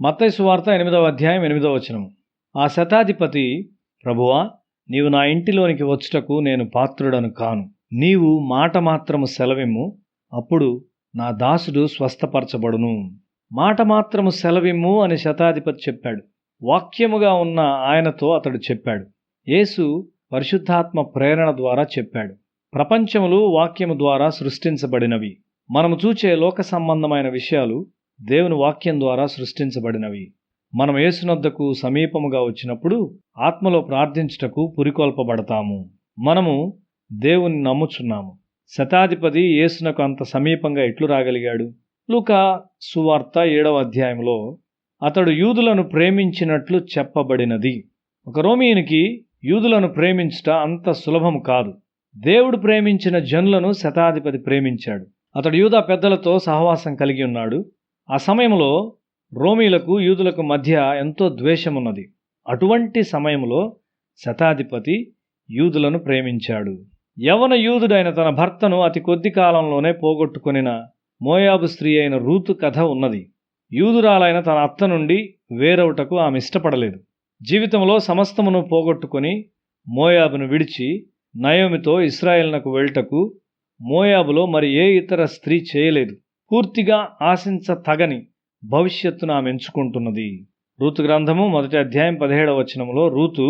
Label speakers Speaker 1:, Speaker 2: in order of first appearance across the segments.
Speaker 1: మత్తైసు వార్త ఎనిమిదవ అధ్యాయం ఎనిమిదవ వచనం ఆ శతాధిపతి ప్రభువా నీవు నా ఇంటిలోనికి వచ్చుటకు నేను పాత్రుడను కాను. నీవు మాట మాత్రము సెలవిమ్ము అప్పుడు నా దాసుడు స్వస్థపరచబడును. మాట మాత్రము సెలవిమ్ము అని శతాధిపతి చెప్పాడు. వాక్యముగా ఉన్న ఆయనతో అతడు చెప్పాడు. యేసు పరిశుద్ధాత్మ ప్రేరణ ద్వారా చెప్పాడు. ప్రపంచములు వాక్యము ద్వారా సృష్టించబడినవి. మనము చూచే లోక సంబంధమైన విషయాలు దేవుని వాక్యం ద్వారా సృష్టించబడినవి. మనం ఏసునొద్దకు సమీపముగా వచ్చినప్పుడు ఆత్మలో ప్రార్థించుటకు పురికొల్పబడతాము. మనము దేవుని నమ్ముచున్నాము. శతాధిపతి యేసునకు అంత సమీపంగా ఎట్లు రాగలిగాడు? లూకా సువార్త ఏడవ అధ్యాయంలో అతడు యూదులను ప్రేమించినట్లు చెప్పబడినది. ఒక రోమియునికి యూదులను ప్రేమించుట అంత సులభం కాదు. దేవుడు ప్రేమించిన జనులను శతాధిపతి ప్రేమించాడు. అతడు యూదా పెద్దలతో సహవాసం కలిగి ఉన్నాడు. ఆ సమయంలో రోమీలకు యూదులకు మధ్య ఎంతో ద్వేషమున్నది. అటువంటి సమయంలో శతాధిపతి యూదులను ప్రేమించాడు. యవన యూదుడైన తన భర్తను అతి కొద్ది కాలంలోనే పోగొట్టుకొనిన మోయాబు స్త్రీ అయిన రూతు కథ ఉన్నది. యూదురాలైన తన అత్త నుండి వేరవుటకు ఆమె ఇష్టపడలేదు. జీవితంలో సమస్తమును పోగొట్టుకొని మోయాబును విడిచి నయోమితో ఇస్రాయేల్నకు వెళ్ళటకు మోయాబులో మరి ఏ ఇతర స్త్రీ చేయలేదు. పూర్తిగా ఆశించ తగని భవిష్యత్తును ఆమె ఎంచుకుంటున్నది. రూతు గ్రంథము మొదటి అధ్యాయం పదిహేడవ వచనంలో రూతు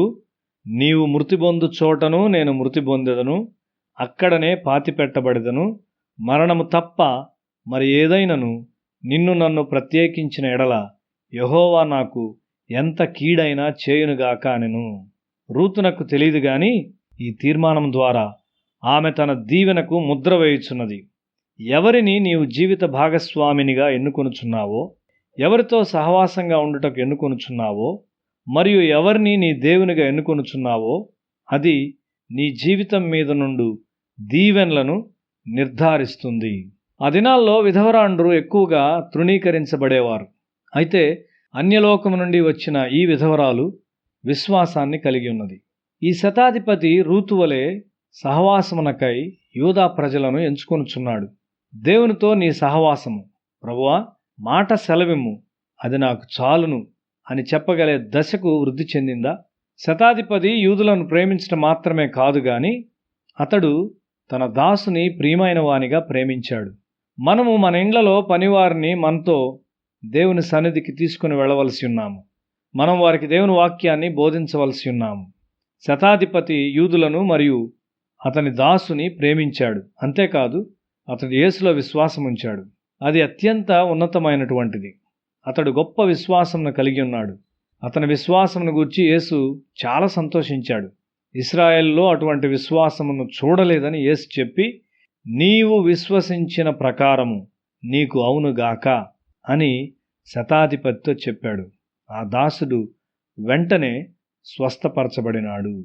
Speaker 1: నీవు మృతి పొందు చోటను నేను మృతి పొందెదను అక్కడనే పాతిపెట్టబడెదను మరణము తప్ప మరి ఏదైనను నిన్ను నన్ను ప్రత్యేకించిన ఎడల యహోవా నాకు ఎంత కీడైనా చేయునుగాక అనెను. రూతునకు తెలియదు గాని ఈ తీర్మానం ద్వారా ఆమె తన దీవెనకు ముద్ర వేయుచున్నది. ఎవరిని నీవు జీవిత భాగస్వామినిగా ఎన్నుకొనుచున్నావో ఎవరితో సహవాసంగా ఉండుటకు ఎన్నుకొనుచున్నావో మరియు ఎవరిని నీ దేవునిగా ఎన్నుకొనుచున్నావో అది నీ జీవితం మీద నుండు దీవెనలను నిర్ధారిస్తుంది. ఆ దినాల్లో విధవరాండ్రు ఎక్కువగా తృణీకరించబడేవారు. అయితే అన్యలోకము నుండి వచ్చిన ఈ విధవరాలు విశ్వాసాన్ని కలిగి ఉన్నది. ఈ శతాధిపతి రూతువలే సహవాసమునకై యూదా ప్రజలను ఎంచుకొనుచున్నాడు. దేవునితో నీ సహవాసము. ప్రభువా మాట సెలవిమ్ము. అది నాకు చాలును అని చెప్పగలే దశకు వృద్ధి చెందిందా? శతాధిపతి యూదులను ప్రేమించడం మాత్రమే కాదు గాని అతడు తన దాసుని ప్రియమైన వానిగా ప్రేమించాడు. మనము మన ఇండ్లలో పనివారిని మనతో దేవుని సన్నిధికి తీసుకుని వెళ్ళవలసి ఉన్నాము. మనం వారికి దేవుని వాక్యాన్ని బోధించవలసి ఉన్నాము. శతాధిపతి యూదులను మరియు అతని దాసుని ప్రేమించాడు. అంతేకాదు అతడు యేసులో విశ్వాసం ఉంచాడు. అది అత్యంత ఉన్నతమైనటువంటిది. అతడు గొప్ప విశ్వాసంను కలిగి ఉన్నాడు. అతని విశ్వాసమును గూర్చి యేసు చాలా సంతోషించాడు. ఇస్రాయెల్లో అటువంటి విశ్వాసమును చూడలేదని యేసు చెప్పి నీవు విశ్వసించిన ప్రకారము నీకు అవునుగాక అని శతాధిపతితో చెప్పాడు. ఆ దాసుడు వెంటనే స్వస్థపరచబడినాడు.